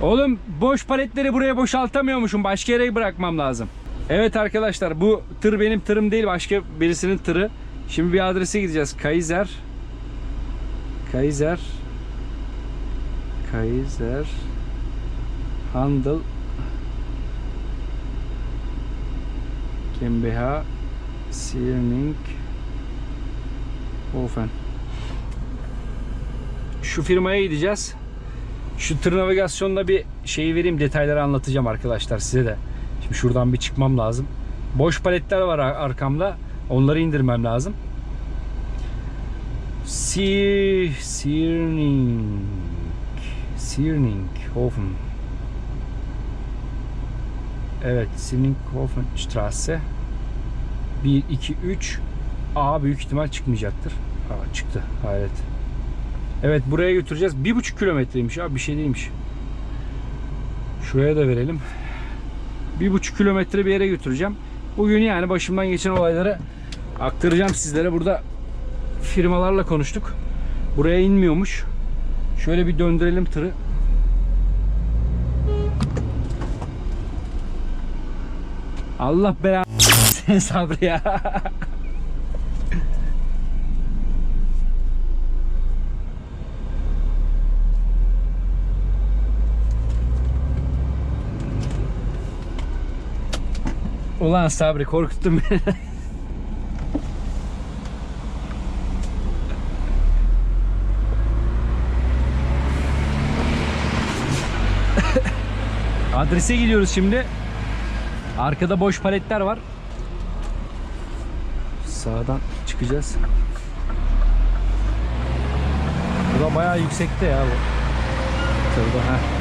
Oğlum boş paletleri buraya boşaltamıyormuşum. Başka yere bırakmam lazım. Evet arkadaşlar bu tır benim tırım değil başka birisinin tırı. Şimdi bir adrese gideceğiz. Kaiser. Kaiser. Kaiser. Handel. GmbH. Sierning. Ofen. Şu firmaya gideceğiz. Şu tır navigasyonuna bir şey vereyim detayları anlatacağım arkadaşlar size de. Şimdi şuradan bir çıkmam lazım. Boş paletler var ar- arkamda. Onları indirmem lazım. Sir Sirning Sirning Hofen Evet Sirninghofen Straße 1 2 3 A büyük ihtimal çıkmayacaktır. Aa çıktı. Hayret. Evet buraya götüreceğiz. Bir buçuk kilometreymiş abi bir şey değilmiş. Şuraya da verelim. Bir buçuk kilometre bir yere götüreceğim. Bugün yani başımdan geçen olayları aktaracağım sizlere. Burada firmalarla konuştuk. Buraya inmiyormuş. Şöyle bir döndürelim tırı. Allah belanı sabır ya. Ulan Sabri korkuttun beni. Adrese gidiyoruz şimdi. Arkada boş paletler var. Sağdan çıkacağız. Bura bayağı yüksekte ya bu. Tırda ha.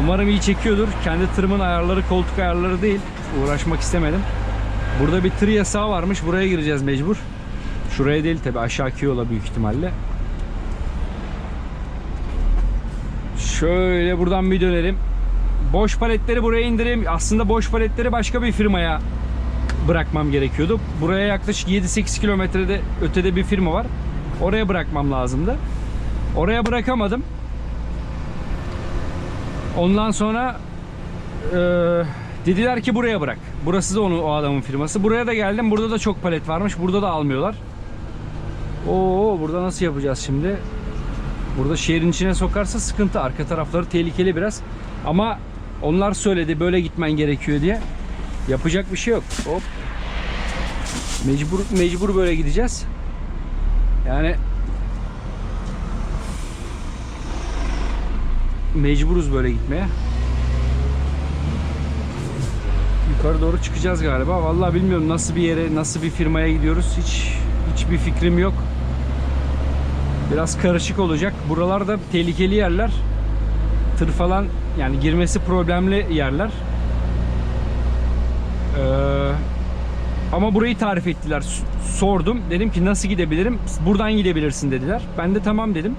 Umarım iyi çekiyordur. Kendi tırımın ayarları koltuk ayarları değil. Uğraşmak istemedim. Burada bir tır yasağı varmış. Buraya gireceğiz mecbur. Şuraya değil tabi aşağıki yola büyük ihtimalle. Şöyle buradan bir dönelim. Boş paletleri buraya indireyim. Aslında boş paletleri başka bir firmaya bırakmam gerekiyordu. Buraya yaklaşık 7-8 kilometrede ötede bir firma var. Oraya bırakmam lazımdı. Oraya bırakamadım. Ondan sonra eee, dediler ki buraya bırak. Burası da onun o adamın firması. Buraya da geldim. Burada da çok palet varmış. Burada da almıyorlar. Oo burada nasıl yapacağız şimdi? Burada şehrin içine sokarsa sıkıntı. Arka tarafları tehlikeli biraz. Ama onlar söyledi böyle gitmen gerekiyor diye. Yapacak bir şey yok. Hop. Mecbur mecbur böyle gideceğiz. Yani mecburuz böyle gitmeye. Yukarı doğru çıkacağız galiba. Vallahi bilmiyorum nasıl bir yere, nasıl bir firmaya gidiyoruz. Hiç hiçbir fikrim yok. Biraz karışık olacak. Buralar da tehlikeli yerler. Tır falan yani girmesi problemli yerler. Ee, ama burayı tarif ettiler. Sordum. Dedim ki nasıl gidebilirim? Buradan gidebilirsin dediler. Ben de tamam dedim.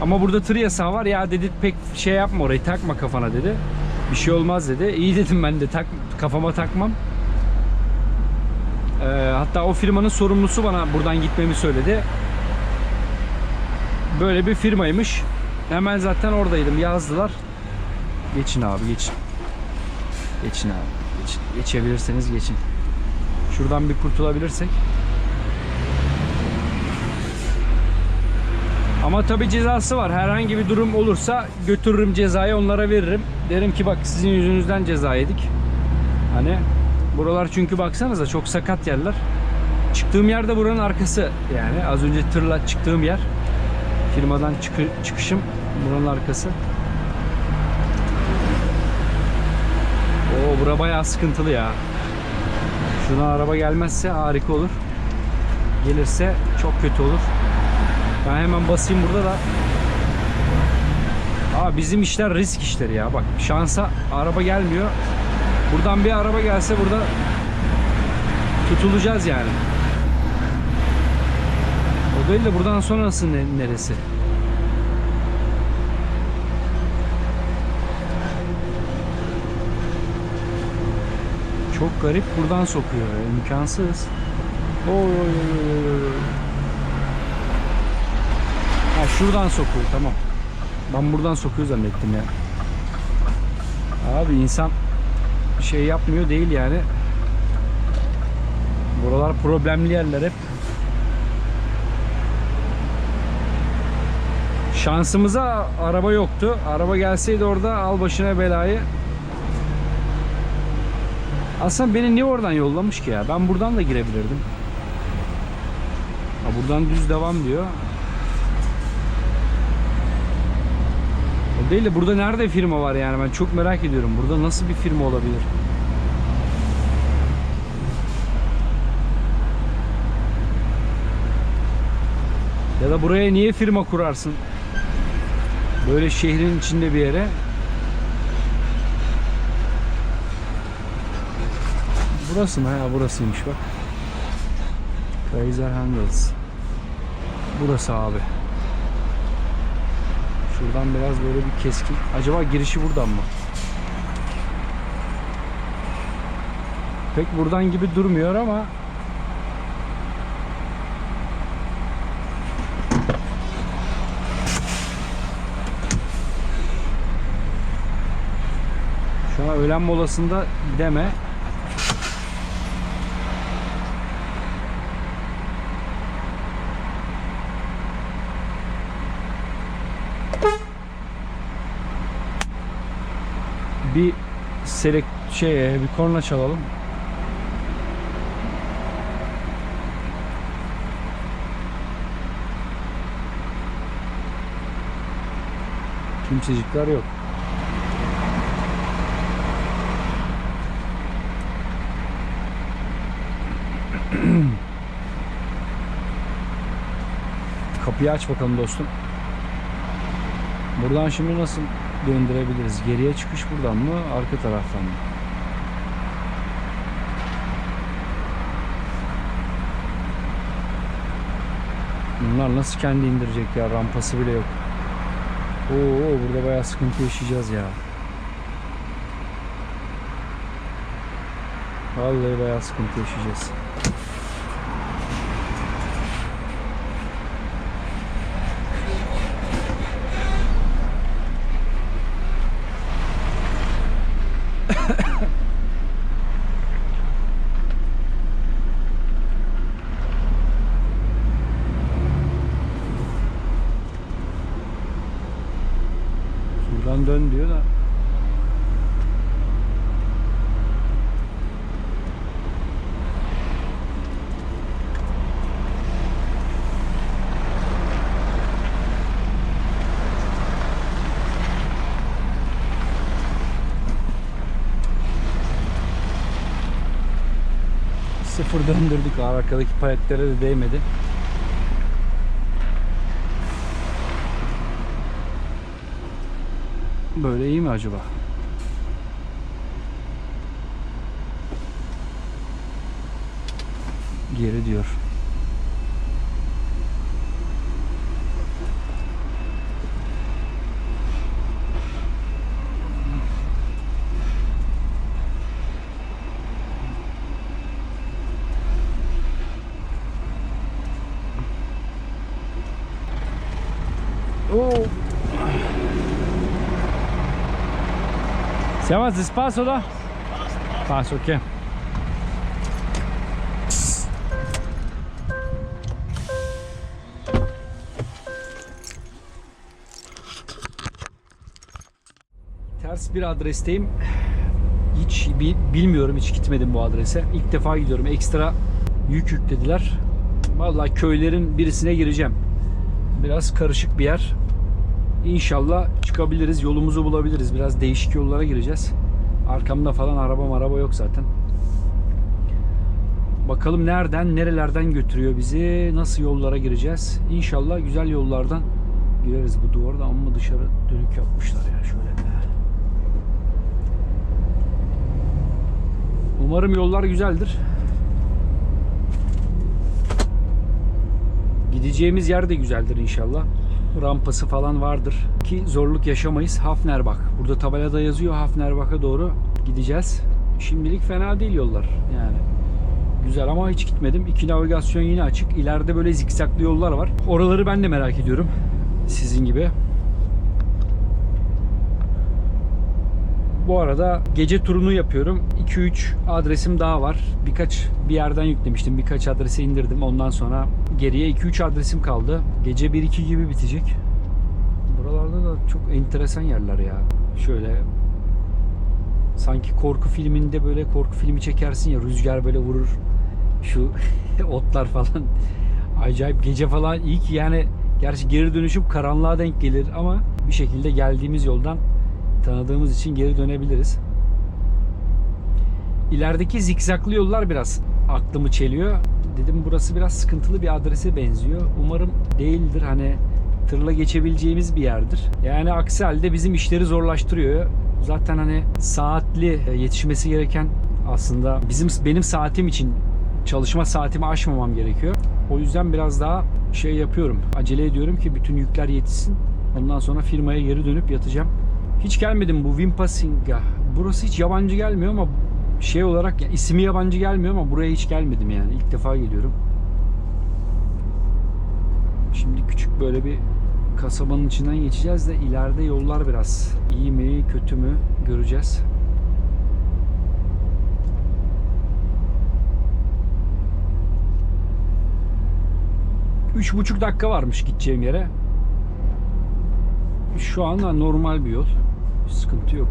Ama burada tır yasağı var. Ya dedi pek şey yapma orayı takma kafana dedi. Bir şey olmaz dedi. İyi dedim ben de tak kafama takmam. Ee, hatta o firmanın sorumlusu bana buradan gitmemi söyledi. Böyle bir firmaymış. Hemen zaten oradaydım. Yazdılar. Geçin abi geçin. Geçin abi. Geçin. Geçebilirseniz geçin. Şuradan bir kurtulabilirsek. Ama tabi cezası var. Herhangi bir durum olursa götürürüm cezayı onlara veririm. Derim ki bak sizin yüzünüzden ceza yedik. Hani buralar çünkü baksanıza çok sakat yerler. Çıktığım yer de buranın arkası yani. Az önce tırla çıktığım yer. Firmadan çıkı- çıkışım buranın arkası. Oo bura bayağı sıkıntılı ya. Şuna araba gelmezse harika olur. Gelirse çok kötü olur. Ben hemen basayım burada da. Aa bizim işler risk işleri ya. Bak şansa araba gelmiyor. Buradan bir araba gelse burada tutulacağız yani. O değil de buradan sonrası ne, neresi? Çok garip buradan sokuyor. imkansız. Oy oy oy oy Şuradan sokuyor tamam. Ben buradan sokuyor zannettim ya. Abi insan şey yapmıyor değil yani. Buralar problemli yerler hep. Şansımıza araba yoktu. Araba gelseydi orada al başına belayı. Aslında beni niye oradan yollamış ki ya? Ben buradan da girebilirdim. Ha, buradan düz devam diyor. Değil de burada nerede firma var yani ben çok merak ediyorum. Burada nasıl bir firma olabilir? Ya da buraya niye firma kurarsın? Böyle şehrin içinde bir yere. Burası mı? Ha burasıymış bak. Kaiser Handels. Burası abi. Şuradan biraz böyle bir keskin. Acaba girişi buradan mı? Pek buradan gibi durmuyor ama Şu an öğlen molasında deme. Bir selek şey bir korna çalalım. Kimsecikler yok. Kapıyı aç bakalım dostum. Buradan şimdi nasıl döndürebiliriz? Geriye çıkış buradan mı? Arka taraftan mı? Bunlar nasıl kendi indirecek ya? Rampası bile yok. Oo burada bayağı sıkıntı yaşayacağız ya. Vallahi bayağı sıkıntı yaşayacağız. Şuradan dön diyor da. Sıfır döndürdük arkadaki paletlere de değmedi. Böyle iyi mi acaba? Geri diyor. Siamo a spasso da? Passo, ok. Ters bir adresteyim. Hiç bi- bilmiyorum, hiç gitmedim bu adrese. İlk defa gidiyorum. Ekstra yük yüklediler. Vallahi köylerin birisine gireceğim. Biraz karışık bir yer. İnşallah çıkabiliriz, yolumuzu bulabiliriz. Biraz değişik yollara gireceğiz. Arkamda falan araba araba yok zaten. Bakalım nereden, nerelerden götürüyor bizi, nasıl yollara gireceğiz. İnşallah güzel yollardan gireriz. Bu duvarda amma dışarı dönük yapmışlar ya şöyle. Umarım yollar güzeldir. Gideceğimiz yer de güzeldir inşallah. Rampası falan vardır. Ki zorluk yaşamayız. Hafnerbach. Burada tabelada yazıyor Hafnerbach'a doğru gideceğiz. Şimdilik fena değil yollar. Yani güzel ama hiç gitmedim. İki navigasyon yine açık. İleride böyle zikzaklı yollar var. Oraları ben de merak ediyorum. Sizin gibi. Bu arada gece turunu yapıyorum. 2-3 adresim daha var. Birkaç bir yerden yüklemiştim. Birkaç adrese indirdim. Ondan sonra geriye 2-3 adresim kaldı. Gece 1-2 gibi bitecek. Buralarda da çok enteresan yerler ya. Şöyle sanki korku filminde böyle korku filmi çekersin ya rüzgar böyle vurur. Şu otlar falan. Acayip gece falan ilk yani gerçi geri dönüşüm karanlığa denk gelir ama bir şekilde geldiğimiz yoldan tanıdığımız için geri dönebiliriz. İlerideki zikzaklı yollar biraz aklımı çeliyor. Dedim burası biraz sıkıntılı bir adrese benziyor. Umarım değildir. Hani tırla geçebileceğimiz bir yerdir. Yani aksi halde bizim işleri zorlaştırıyor. Zaten hani saatli yetişmesi gereken aslında bizim benim saatim için çalışma saatimi aşmamam gerekiyor. O yüzden biraz daha şey yapıyorum. Acele ediyorum ki bütün yükler yetişsin. Ondan sonra firmaya geri dönüp yatacağım. Hiç gelmedim bu Vimpassing'a. Burası hiç yabancı gelmiyor ama şey olarak ya, ismi yabancı gelmiyor ama buraya hiç gelmedim yani. İlk defa geliyorum. Şimdi küçük böyle bir kasabanın içinden geçeceğiz de ileride yollar biraz iyi mi kötü mü göreceğiz. Üç buçuk dakika varmış gideceğim yere. Şu anda normal bir yol. Sıkıntı yok.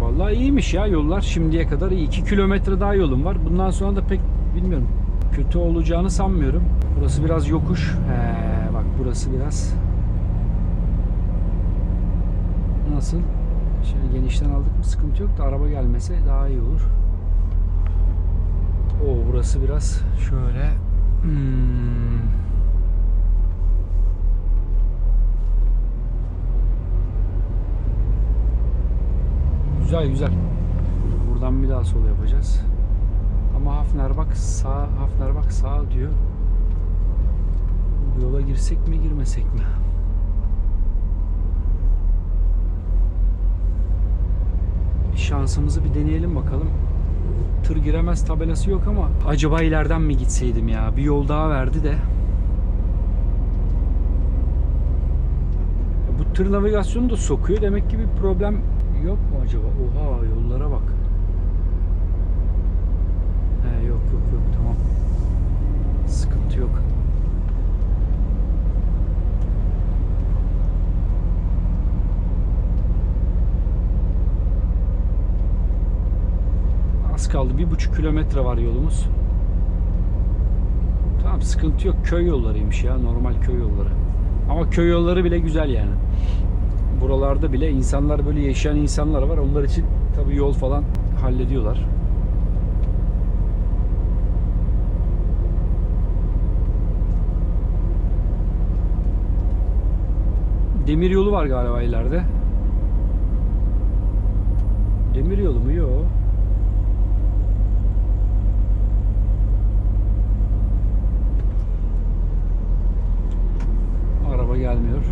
Vallahi iyiymiş ya yollar şimdiye kadar iyi. 2 kilometre daha yolum var. Bundan sonra da pek bilmiyorum. Kötü olacağını sanmıyorum. Burası biraz yokuş. He, bak burası biraz nasıl? Şöyle genişten aldık mı sıkıntı yok da araba gelmese daha iyi olur. O burası biraz şöyle hmm. Güzel güzel. Buradan bir daha sol yapacağız. Ama Hafner bak sağ, Hafner bak sağ diyor. Bu yola girsek mi girmesek mi? Şansımızı bir deneyelim bakalım. Tır giremez tabelası yok ama acaba ileriden mi gitseydim ya? Bir yol daha verdi de. Bu tır navigasyonu da sokuyor. Demek ki bir problem yok mu acaba? Oha yollara bak. He yok yok yok tamam. Sıkıntı yok. Az kaldı. Bir buçuk kilometre var yolumuz. Tamam sıkıntı yok. Köy yollarıymış ya. Normal köy yolları. Ama köy yolları bile güzel yani. Buralarda bile insanlar böyle yaşayan insanlar var. Onlar için tabii yol falan hallediyorlar. Demir yolu var galiba ileride. Demir yolu mu? Yok. Araba gelmiyor.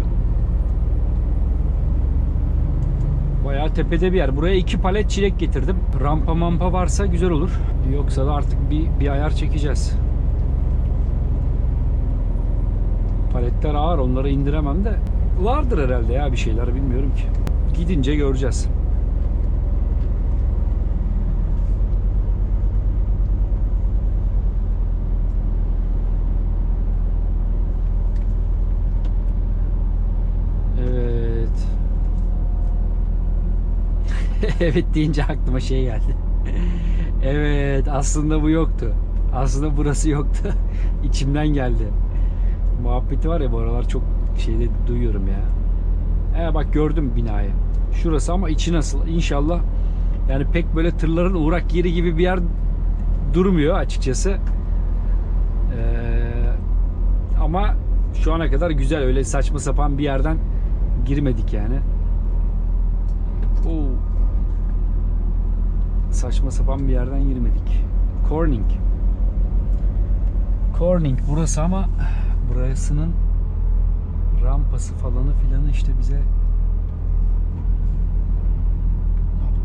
Bayağı tepede bir yer. Buraya iki palet çilek getirdim. Rampa mampa varsa güzel olur. Yoksa da artık bir, bir ayar çekeceğiz. Paletler ağır onları indiremem de. Vardır herhalde ya bir şeyler bilmiyorum ki. Gidince göreceğiz. Evet. Evet deyince aklıma şey geldi. evet aslında bu yoktu. Aslında burası yoktu. İçimden geldi. Muhabbeti var ya bu aralar çok şeyde duyuyorum ya. He bak gördüm binayı. Şurası ama içi nasıl? İnşallah yani pek böyle tırların uğrak yeri gibi bir yer durmuyor açıkçası. Ee, ama şu ana kadar güzel öyle saçma sapan bir yerden girmedik yani. Oo. Saçma sapan bir yerden girmedik. Corning. Corning burası ama burasının rampası falanı filanı işte bize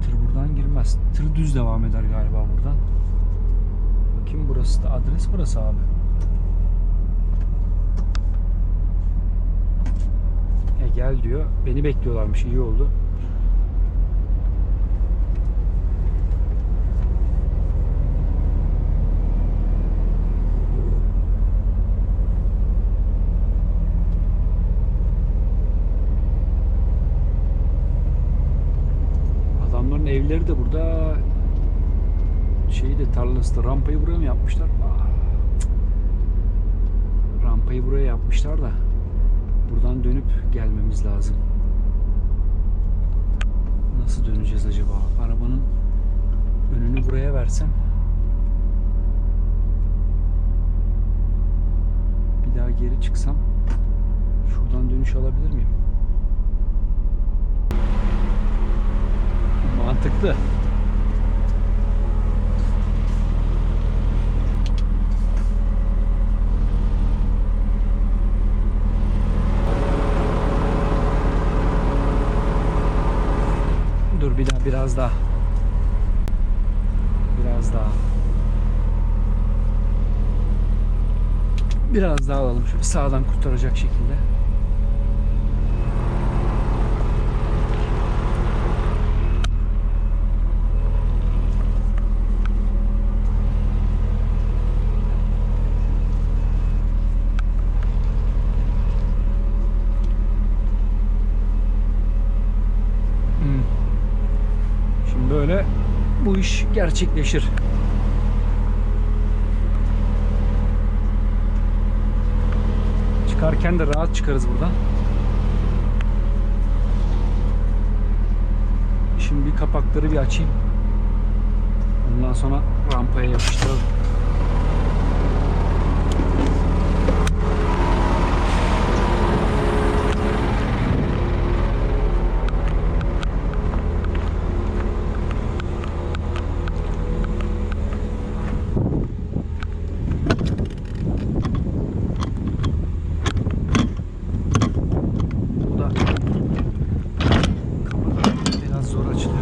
tır buradan girmez. Tır düz devam eder galiba buradan. Bakayım burası da adres burası abi. E gel diyor. Beni bekliyorlarmış. iyi oldu. Adamların evleri de burada da rampayı buraya mı yapmışlar? Aa. Rampayı buraya yapmışlar da buradan dönüp gelmemiz lazım. Nasıl döneceğiz acaba? Arabanın önünü buraya versem bir daha geri çıksam şuradan dönüş alabilir miyim? Mantıklı. Bir daha biraz daha. Biraz daha. Biraz daha alalım şöyle sağdan kurtaracak şekilde. Hmm. Şimdi böyle bu iş gerçekleşir. Çıkarken de rahat çıkarız buradan. Şimdi bir kapakları bir açayım. Ondan sonra rampaya yapıştıralım. Bu da kapıda biraz zor açılıyor.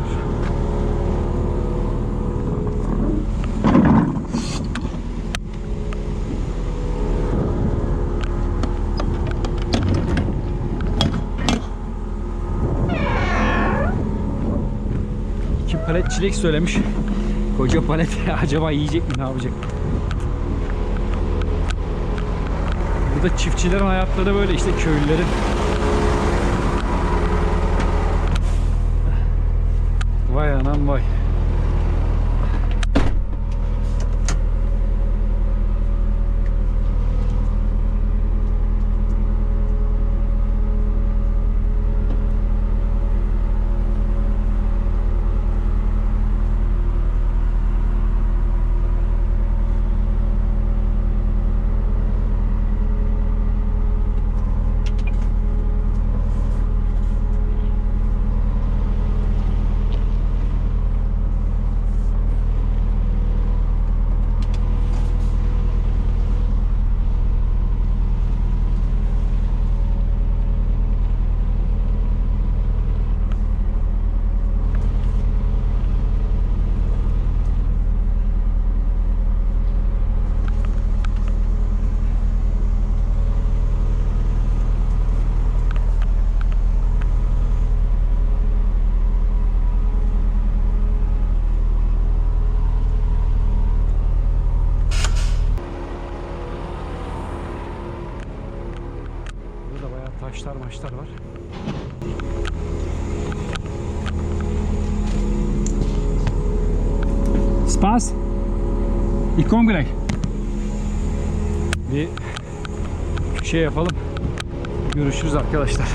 İki palet çilek söylemiş. Koca palet acaba yiyecek mi ne yapacak? Burada çiftçilerin hayatları böyle işte köylülerin. Vay anam vay. Burada bayağı taşlar maçlar var. Spas. Ich komme gleich. Bir şey yapalım. Görüşürüz arkadaşlar.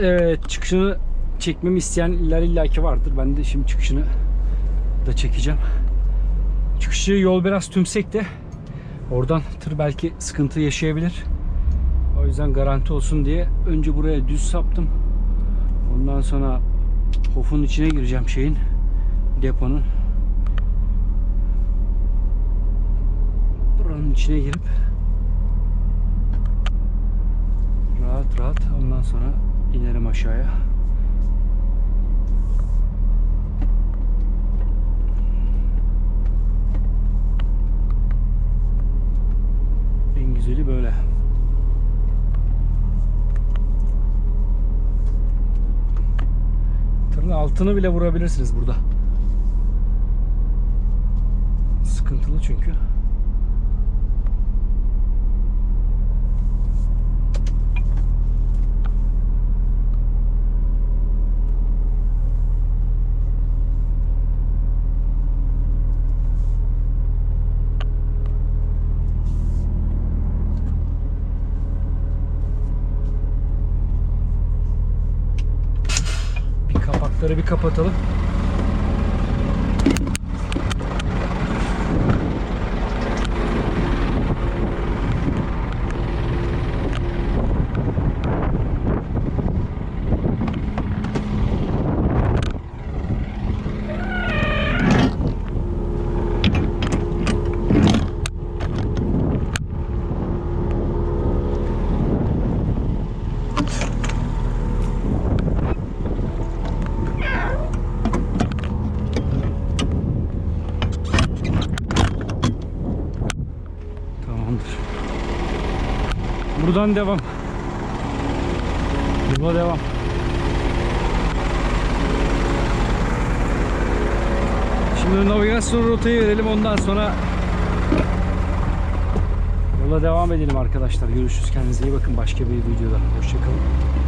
Evet çıkışını çekmemi isteyenler illaki vardır. Ben de şimdi çıkışını da çekeceğim. Çıkışı yol biraz tümsek de oradan tır belki sıkıntı yaşayabilir yüzden garanti olsun diye önce buraya düz saptım. Ondan sonra hofun içine gireceğim şeyin deponun. Buranın içine girip rahat rahat ondan sonra inerim aşağıya. En güzeli böyle. Tırın altını bile vurabilirsiniz burada. Sıkıntılı çünkü. Bir kapakları bir kapatalım. Buradan devam. Yola devam. Şimdi navigasyon rotayı verelim ondan sonra yola devam edelim arkadaşlar. Görüşürüz. Kendinize iyi bakın başka bir videoda. Hoşçakalın.